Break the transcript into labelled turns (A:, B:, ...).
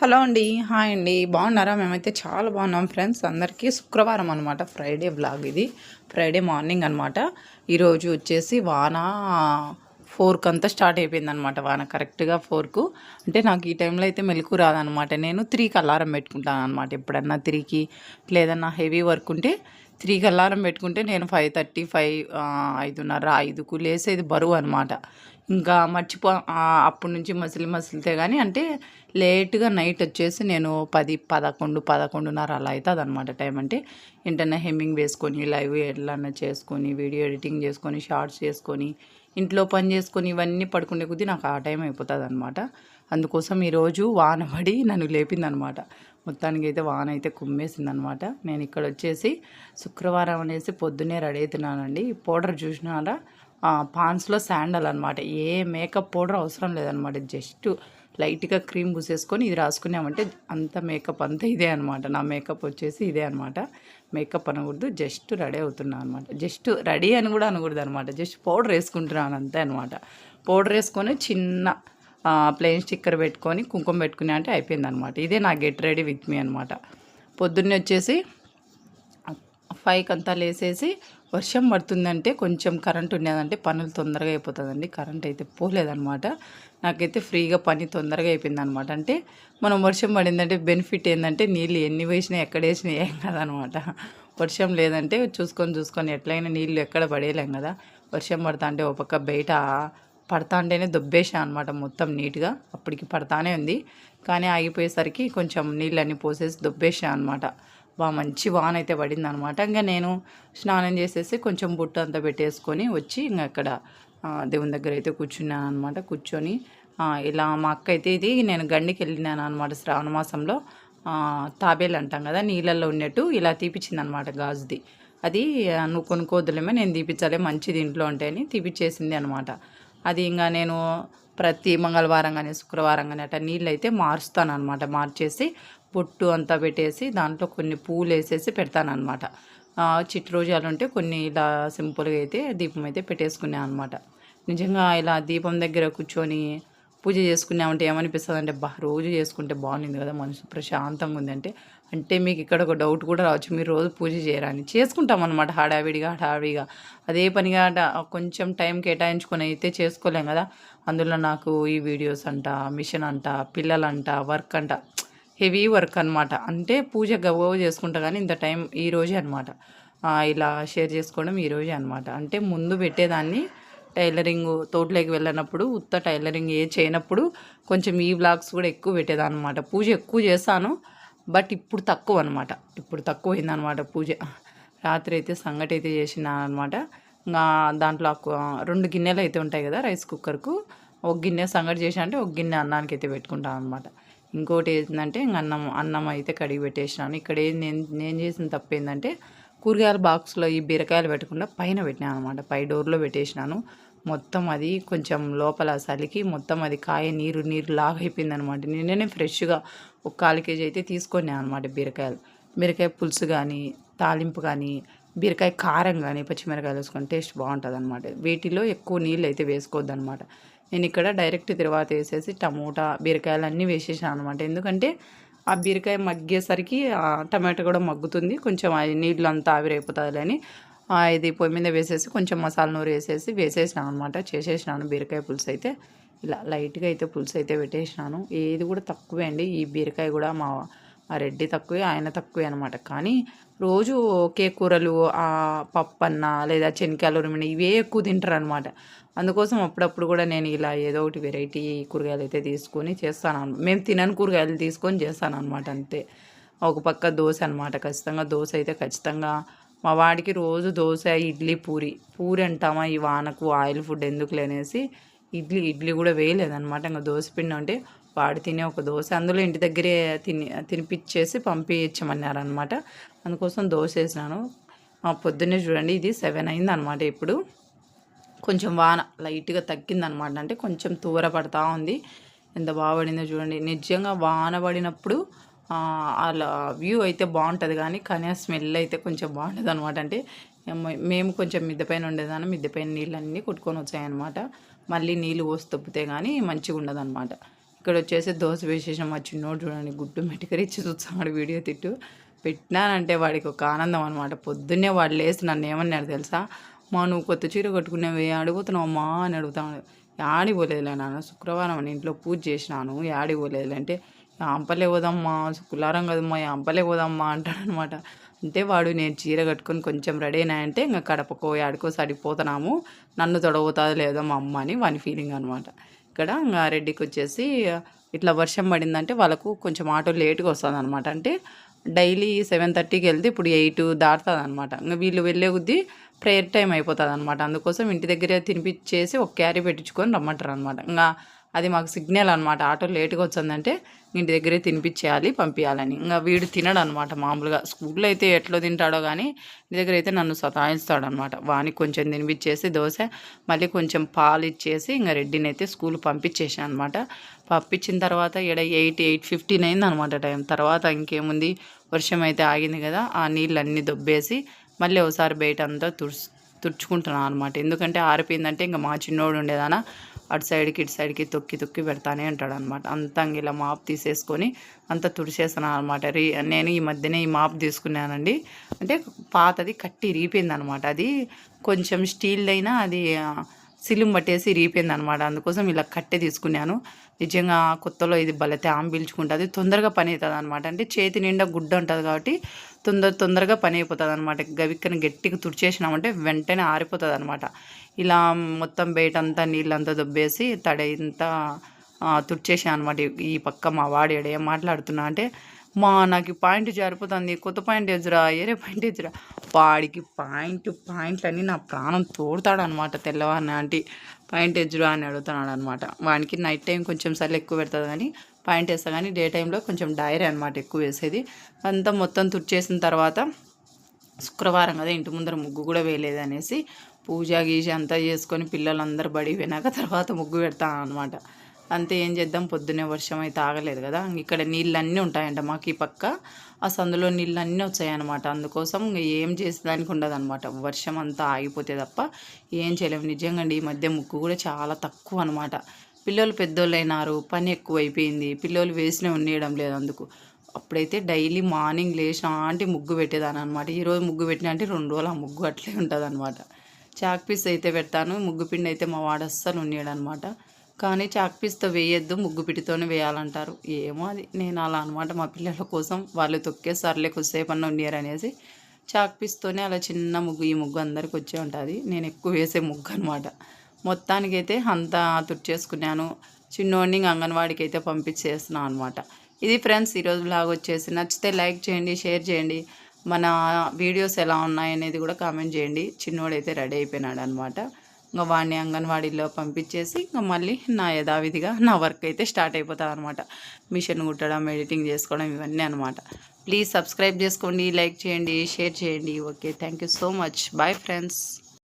A: Hello అండి. Hi అండి. బాగున్నారా? మేమైతే చాలా బాగున్నాం ఫ్రెండ్స్. అందరికీ శుక్రవారం అనమాట ఫ్రైడే బ్లాగ్ ఇది. ఫ్రైడే మార్నింగ్ అనమాట ఈరోజు వచ్చేసి వాన ఫోర్క్ అంతా స్టార్ట్ అయిపోయింది అనమాట వాన కరెక్ట్గా ఫోర్కు. అంటే నాకు ఈ టైంలో అయితే మెలకు రాదనమాట నేను త్రీకి అలారం పెట్టుకుంటాను అనమాట ఎప్పుడన్నా త్రీకి లేదన్నా హెవీ వర్క్ ఉంటే త్రీకి అలారం పెట్టుకుంటే నేను ఫైవ్ థర్టీ ఫైవ్ ఐదున్నర ఐదుకు లేసేది బరువు అనమాట ఇంకా మర్చిపో అప్పటి నుంచి మసిలి మసిలితే కానీ అంటే లేట్గా నైట్ వచ్చేసి నేను పది పదకొండు పదకొండున్నర అలా అవుతుంది అనమాట టైం. అంటే ఇంటర్నే హెమ్మింగ్ వేసుకొని లైవ్ ఎట్లన్నా చేసుకొని వీడియో ఎడిటింగ్ చేసుకొని షార్ట్స్ చేసుకొని ఇంట్లో పని చేసుకొని ఇవన్నీ పడుకునే కొద్దీ నాకు ఆ టైం అయిపోతుంది అనమాట అందుకోసం ఈరోజు వాన పడి నన్ను లేపిందనమాట మొత్తానికి అయితే వాన అయితే కుమ్మేసింది అనమాట నేను ఇక్కడ వచ్చేసి శుక్రవారం అనేసి పొద్దున్నే రెడీ అవుతున్నానండి పౌడర్ చూసినారా? పాన్స్లో శాండల్ అనమాట ఏ మేకప్ పౌడర్ అవసరం లేదనమాట జస్ట్ లైట్గా క్రీమ్ పూసేసుకొని ఇది రాసుకున్నామంటే అంత మేకప్ అంతా ఇదే అనమాట నా మేకప్ వచ్చేసి ఇదే అనమాట మేకప్ అనకూడదు. జస్ట్ రెడీ అవుతున్నా అనమాట జస్ట్ రెడీ అని కూడా అనకూడదు అనమాట జస్ట్ పౌడర్ వేసుకుంటున్నాను అంతే అనమాట పౌడర్ వేసుకొని చిన్న ప్లెయిన్ స్టిక్కర్ పెట్టుకొని కుంకుమ పెట్టుకునే అంటే అయిపోయింది అనమాట ఇదే నా గెట్ రెడీ విత్ మీ అనమాట పొద్దున్నే వచ్చేసి ఫైవ్కి అంతా లేసేసి వర్షం పడుతుందంటే కొంచెం కరెంట్ ఉండేదంటే పనులు తొందరగా అయిపోతుందండి. కరెంట్ అయితే పోలేదనమాట నాకైతే ఫ్రీగా పని తొందరగా అయిపోయింది అనమాట అంటే మనం వర్షం పడిందంటే బెనిఫిట్ ఏంటంటే నీళ్ళు ఎన్ని వేసినా ఎక్కడ వేసినా ఏం కదనమాట వర్షం లేదంటే చూసుకొని చూసుకొని ఎట్లయినా నీళ్ళు ఎక్కడ పడేయలేం కదా. వర్షం పడతా అంటే ఒక పక్క బయట పడతా అంటేనే దొబ్బేసా అనమాట మొత్తం నీట్గా. అప్పటికి పడతానే ఉంది. కానీ ఆగిపోయేసరికి కొంచెం నీళ్ళన్నీ పోసేసి దొబ్బేసా అనమాట బాగా మంచి వాన్ అయితే పడింది అనమాట ఇంకా నేను స్నానం చేసేసి కొంచెం బుట్ట అంతా పెట్టేసుకొని వచ్చి ఇంకా అక్కడ దేవుని దగ్గర అయితే కూర్చున్నాను అనమాట కూర్చొని ఇలా మా అక్క అయితే ఇది నేను గండికి వెళ్ళినాను అనమాట శ్రావణ మాసంలో. తాబేలు అంటాం కదా నీళ్ళల్లో ఉన్నట్టు ఇలా తీపిచ్చింది అనమాట గాజుది. అది నువ్వు కొనుక్కోవద్దులేమో నేను తీపిచ్చాలే మంచిది ఇంట్లో ఉంటే అని తీపిచ్చేసింది అనమాట. అది ఇంకా నేను ప్రతి మంగళవారం కానీ శుక్రవారం కానీ అట్లా నీళ్ళు అయితే మారుస్తాను అనమాట మార్చేసి పొట్టు అంతా పెట్టేసి దాంట్లో కొన్ని పూలు వేసేసి పెడతాను అనమాట చిట్టి రోజాలు ఉంటే కొన్ని ఇలా సింపుల్గా అయితే దీపం అయితే పెట్టేసుకున్నాను అనమాట నిజంగా ఇలా దీపం దగ్గర కూర్చొని పూజ చేసుకున్నామంటే ఏమనిపిస్తుంది అంటే బా రోజు చేసుకుంటే బాగుంది కదా మనసు ప్రశాంతంగా ఉందంటే. అంటే మీకు ఇక్కడ ఒక డౌట్ కూడా రావచ్చు మీరు రోజు పూజ చేయరాని చేసుకుంటాం అనమాట హడావిడిగా హడావిడిగా. అదే పనిగా కొంచెం టైం కేటాయించుకొని అయితే చేసుకోలేం కదా. అందులో నాకు ఈ వీడియోస్ అంట మిషన్ అంట పిల్లలంట వర్క్ అంట హెవీ వర్క్ అనమాట అంటే పూజ గబగబ చేసుకుంటా కానీ ఇంత టైం ఈ రోజే అనమాట ఇలా షేర్ చేసుకోవడం ఈ రోజే అనమాట అంటే ముందు పెట్టేదాన్ని టైలరింగ్ తోటలోకి వెళ్ళినప్పుడు ఉత్త టైలరింగ్ ఏ చేయనప్పుడు కొంచెం ఈ బ్లాగ్స్ కూడా ఎక్కువ పెట్టేదాన్ని అనమాట పూజ ఎక్కువ చేస్తాను బట్ ఇప్పుడు తక్కువ అనమాట ఇప్పుడు తక్కువైందనమాట పూజ. రాత్రి అయితే సంగటి అయితే చేసిన అనమాట ఇంకా దాంట్లో రెండు గిన్నెలు అయితే ఉంటాయి కదా రైస్ కుక్కర్కు. ఒక గిన్నె సంగటి చేసా అంటే ఒక గిన్నె అన్నానికి అయితే పెట్టుకుంటాను అనమాట ఇంకోటి ఏంటంటే ఇంక అన్నం అన్నం అయితే కడిగి పెట్టేసినాను. ఇక్కడ ఏం నేను నేను చేసిన తప్పు ఏంటంటే కూరగాయల బాక్స్లో ఈ బీరకాయలు పెట్టకుండా పైన పెట్టినాను అనమాట. పై డోర్లో పెట్టేసినాను. మొత్తం అది కొంచెం లోపల చలికి మొత్తం అది కాయ నీరు నీరు లాగా అయిపోయింది అనమాట. నిన్ననే ఫ్రెష్గా ఒక కాలు కేజీ అయితే తీసుకున్నాను అనమాట బీరకాయలు. బీరకాయ పులుసు కానీ తాలింపు కానీ బీరకాయ కారం కానీ పచ్చిమిరకాయలు వేసుకొని టేస్ట్ బాగుంటుంది అనమాట వీటిలో ఎక్కువ నీళ్ళు అయితే వేసుకోవద్దు అనమాట నేను ఇక్కడ డైరెక్ట్ తర్వాత వేసేసి టమోటా బీరకాయలు అన్నీ వేసేసాను అనమాట ఎందుకంటే ఆ బీరకాయ మగ్గేసరికి ఆ టమాటా కూడా మగ్గుతుంది. కొంచెం నీళ్ళు అంతా ఆవిరైపోతుంది అని ఇది పొయ్యి మీద వేసేసి కొంచెం మసాలా నూరు వేసేసి వేసేసినాను అనమాట చేసేసినాను బీరకాయ పులుసు అయితే. ఇలా లైట్గా అయితే పులుసు అయితే పెట్టేసినాను. ఏది కూడా తక్కువే అండి. ఈ బీరకాయ కూడా మా ఆ రెడ్డి తక్కువే ఆయన తక్కువే అనమాట కానీ రోజు ఒకే కూరలు ఆ పప్పు అన్న లేదా శనక్కాయలు ఉరిమిన ఇవే ఎక్కువ తింటారు అనమాట అందుకోసం అప్పుడప్పుడు కూడా నేను ఇలా ఏదో ఒకటి వెరైటీ కూరగాయలు అయితే తీసుకొని చేస్తాను. అన్నమాట. మేము తినని కూరగాయలు తీసుకొని చేస్తాను అనమాట అంతే. ఒక పక్క దోశ అనమాట ఖచ్చితంగా దోశ అయితే ఖచ్చితంగా మా వాడికి రోజు దోశ ఇడ్లీ పూరి. పూరి అంటామా? ఈ వానకు ఆయిల్ ఫుడ్ ఎందుకు లేనేసి ఇడ్లీ ఇడ్లీ కూడా వేయలేదన్నమాట. ఇంకా దోశ పిండి అంటే వాడు తినే ఒక దోశ. అందులో ఇంటి దగ్గరే తిని తినిపించేసి పంపించమన్నారనమాట అందుకోసం దోశ వేసినాను. పొద్దున్నే చూడండి ఇది సెవెన్ అయింది అనమాట ఇప్పుడు. కొంచెం వాన లైట్గా తగ్గిందనమాట అంటే కొంచెం తూర పడతా ఉంది. ఎంత బాగా పడిందో చూడండి. నిజంగా వాన పడినప్పుడు అలా వ్యూ అయితే బాగుంటుంది కానీ కానీ ఆ స్మెల్ అయితే కొంచెం బాగుంటుంది అనమాట అంటే మేము కొంచెం మిద్దె పైన ఉండేదాన్ని. మిద్దెపైన నీళ్ళన్నీ కొట్టుకొని వచ్చాయన్నమాట. మళ్ళీ నీళ్ళు పోసి తప్పితే కానీ మంచిగా ఉండదు అనమాట ఇక్కడ వచ్చేసి దోశ వేసేసాం మా చిన్నోడు చూడండి గుడ్డు మెటికరిచ్చి చూస్తాడు వీడియో తిట్టు. పెట్టినానంటే వాడికి ఒక ఆనందం అనమాట పొద్దున్నే వాడు లేసి నన్ను ఏమన్నాడు తెలుసా? మా నువ్వు కొత్త చీర కట్టుకునేవి అడుగుతున్నావు అమ్మా అని అడుగుతాడు యాడి పోలేదులే నాన్న శుక్రవారం అని ఇంట్లో పూజ చేసినాను యాడి పోలేదులే అంటే అంపలే పోదమ్మా కులారం కదమ్మా అంపలే పోదమ్మా అంటాడు అనమాట అంటే వాడు నేను చీర కట్టుకొని కొంచెం రెడీ అయినాయంటే ఇంకా కడపకో ఆడుకో సడిపోతున్నాము నన్ను తొడవుతుంది లేదో మా అమ్మ అని వాని ఫీలింగ్ అనమాట. ఇక్కడ ఇంకా రెడ్డికి వచ్చేసి ఇట్లా వర్షం పడిందంటే వాళ్ళకు కొంచెం ఆటో లేట్గా వస్తుంది అనమాట అంటే డైలీ సెవెన్ థర్టీకి వెళ్తే ఇప్పుడు ఎయిట్ దాటుతుంది అనమాట ఇంకా వీళ్ళు వెళ్ళే కొద్దీ ప్రేయర్ టైం అయిపోతుంది అనమాట అందుకోసం ఇంటి దగ్గరే తినిపించేసి ఒక క్యారీ పెట్టించుకొని రమ్మంటారు అనమాట ఇంకా అది మాకు సిగ్నల్ అనమాట ఆటో లేట్గా వచ్చిందంటే ఇంటి దగ్గరే తినిపించేయాలి పంపించాలని ఇంకా వీడు తినడు అనమాట మామూలుగా. స్కూల్లో అయితే ఎట్లా తింటాడో కానీ ఇంటి దగ్గర అయితే నన్ను సతాయిస్తాడు అనమాట వానికి కొంచెం తినిపించేసి దోశ మళ్ళీ కొంచెం పాలు ఇచ్చేసి ఇంకా రెడ్డిని అయితే స్కూల్ పంపించేసాను అనమాట పంపించిన తర్వాత ఇక్కడ ఎయిట్ ఎయిట్ ఫిఫ్టీన్ అయింది అనమాట టైం. తర్వాత ఇంకేముంది? వర్షం అయితే ఆగింది కదా ఆ నీళ్ళు అన్నీ దొబ్బేసి మళ్ళీ ఒకసారి బయట అంతా తుడుచు తుడుచుకుంటున్నాను అనమాట ఎందుకంటే ఆరిపోయిందంటే ఇంకా మా చిన్నోడు ఉండేదానా. అటు సైడ్కి ఇటు సైడ్కి తొక్కి తొక్కి పెడతానే ఉంటాడు అనమాట అంతా ఇలా మాప్ తీసేసుకొని అంతా తుడిచేసాను అనమాట రీ నేను ఈ మధ్యనే ఈ మాప్ తీసుకున్నానండి. అంటే పాతది కట్టి రీపింది అనమాట అది కొంచెం స్టీల్ అయినా అది సిలిం పట్టేసి రీపోయింది అనమాట అందుకోసం ఇలా కట్టె తీసుకున్నాను. నిజంగా కొత్తలో ఇది భలే తేమ పీల్చుకుంటుంది. తొందరగా పని అవుతుంది అనమాట అంటే చేతి నిండా గుడ్డ ఉంటుంది కాబట్టి తొందర తొందరగా పని అయిపోతుంది అనమాట గవిక్కని గట్టిగా తుడిచేసినామంటే వెంటనే ఆరిపోతుంది అనమాట ఇలా మొత్తం బయట అంతా నీళ్ళంతా దొబ్బేసి తడంతా తుడిచేసాను అనమాట ఈ పక్క మా వాడి ఏం మాట్లాడుతున్నా అంటే మా నాకు పాయింట్ జరుపుతుంది. కొత్త పాయింట్ ఎదురా ఏరే పాయింట్ ఎదురా. వాడికి పాయింట్ పాయింట్లన్నీ నా ప్రాణం తోడతాడనమాట తెల్లవారిని ఆంటీ పాయింట్ ఎదురా అని అడుగుతున్నాడు అనమాట వానికి నైట్ టైం కొంచెం సార్లు ఎక్కువ పెడుతుంది కానీ పాయింట్ వేస్తా కానీ డే టైంలో కొంచెం డైరీ అనమాట ఎక్కువ వేసేది. అంతా మొత్తం తుడిచేసిన తర్వాత శుక్రవారం కదా ఇంటి ముందర ముగ్గు కూడా వేయలేదు అనేసి పూజ గీజ అంతా చేసుకొని పిల్లలందరూ బడి పోయినాక తర్వాత ముగ్గు పెడతాను అనమాట అంతే ఏం చేద్దాం? పొద్దునే వర్షం అయితే ఆగలేదు కదా. ఇక్కడ నీళ్ళన్నీ ఉంటాయంట మాకు ఈ పక్క. ఆ సందులో నీళ్ళు అన్నీ వచ్చాయన్నమాట. అందుకోసం ఏం చేసేదానికి ఉండదన్నమాట. వర్షం అంతా ఆగిపోతే తప్ప ఏం చేయలేము. నిజంగా ఈ మధ్య ముక్కు కూడా చాలా తక్కువ అనమాట పిల్లలు పెద్దోళ్ళు అయినారు పని ఎక్కువ అయిపోయింది పిల్లలు వేసినే ఉండేయడం లేదు అందుకు. అప్పుడైతే డైలీ మార్నింగ్ లేచిన అంటే ముగ్గు పెట్టేదాన్ని అనమాట ఈరోజు ముగ్గు పెట్టిన అంటే రెండు రోజులు ఆ ముగ్గు అట్లే ఉంటుంది అనమాట చాక్ పీస్ అయితే పెడతాను. ముగ్గు పిండి అయితే మా వాడు అస్సలు ఉండేడు అనమాట కానీ చాక్పీస్తో వేయొద్దు ముగ్గు పిటితోనే వేయాలంటారు. ఏమో అది. నేను అలా అనమాట మా పిల్లల కోసం వాళ్ళు తొక్కేసారులే కొద్దిసేపు అన్న ఉండేరు అనేసి చాక్పీస్తోనే అలా చిన్న ముగ్గు ఈ ముగ్గు అందరికి వచ్చే ఉంటుంది. నేను ఎక్కువ వేసే ముగ్గు అనమాట. మొత్తానికైతే అంతా తుడిచేసుకున్నాను చిన్నోడిని అంగన్వాడికి అయితే పంపించేస్తున్నాను అనమాట. ఇది ఫ్రెండ్స్ ఈరోజు బ్లాగ్ వచ్చేసి నచ్చితే లైక్ చేయండి షేర్ చేయండి. మన వీడియోస్ ఎలా ఉన్నాయనేది కూడా కామెంట్ చేయండి. చిన్నోడైతే రెడీ అయిపోయినాడు అనమాట ఇంకా వాడిని అంగన్వాడీలో పంపించేసి ఇంకా మళ్ళీ నా యథావిధిగా నా వర్క్ అయితే స్టార్ట్ అయిపోతుంది అనమాట మిషన్ కుట్టడం ఎడిటింగ్ చేసుకోవడం ఇవన్నీ అనమాట ప్లీజ్ సబ్స్క్రైబ్ చేసుకోండి లైక్ చేయండి షేర్ చేయండి. Okay thank you so much. Bye friends.